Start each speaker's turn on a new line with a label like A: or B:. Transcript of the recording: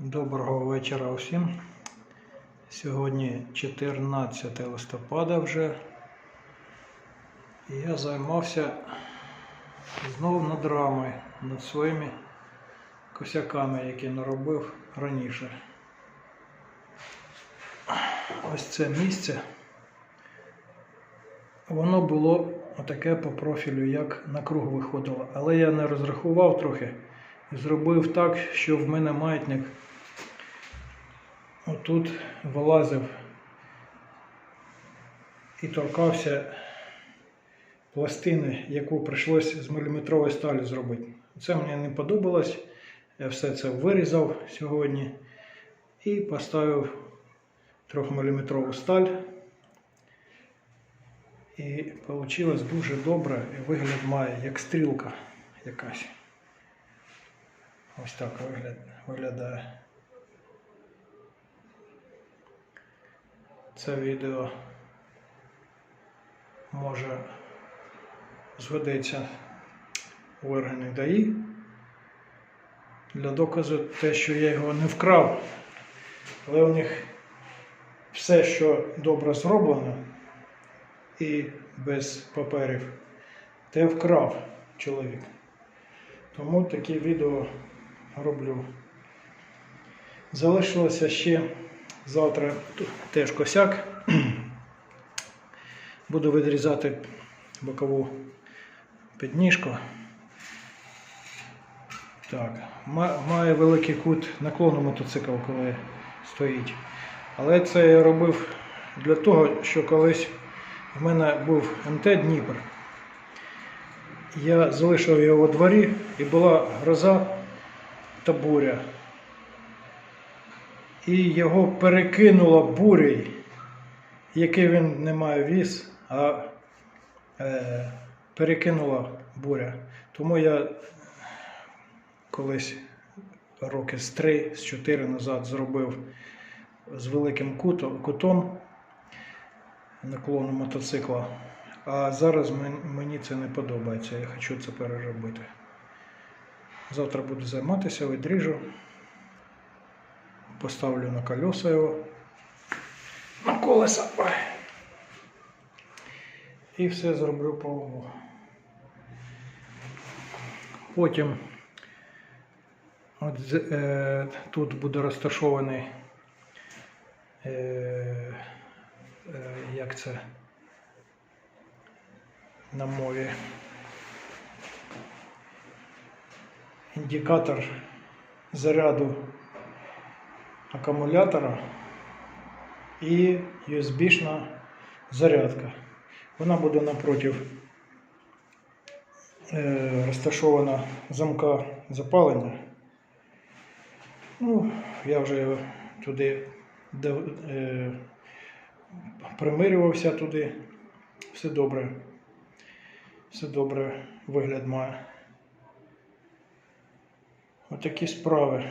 A: Доброго вечора всім. Сьогодні 14 листопада вже. І я займався знову над рамою, над своїми косяками, які наробив раніше. Ось це місце. Воно було таке по профілю, як на круг виходило. Але я не розрахував трохи і зробив так, що в мене маятник отут вилазив і торкався пластини, яку прийшлося з міліметрової сталі зробити. Це мені не подобалось. Я все це вирізав сьогодні і поставив 3-мм сталь. І вийшло дуже добре, і вигляд має як стрілка якась. Ось так вигляд, виглядає. Це відео може згодиться у органи ДАІ для доказу те, що я його не вкрав, але у них все, що добре зроблено і без паперів, те вкрав чоловік. Тому такі відео роблю. Залишилося ще завтра тут теж косяк. Буду відрізати бокову підніжку. Так, має великий кут наклону мотоцикл, коли стоїть. Але це я робив для того, що колись в мене був МТ Дніпр. Я залишив його у дворі і була гроза та буря. І його перекинуло бурею, який він не має віз, а е, перекинула буря. Тому я колись роки з три, з чотири назад зробив з великим кутом наклону мотоцикла. А зараз мені це не подобається. Я хочу це переробити. Завтра буду займатися, відріжу. Поставлю на колеса його. На колеса. І все зроблю по уму. Потім от, е, тут буде розташований е, е, як це на мові. Індикатор заряду акумулятора і USB-шна зарядка. Вона буде напротив е, розташована замка запалення. Ну, я вже туди е, примирювався туди. Все добре. Все добре вигляд має. Отакі справи.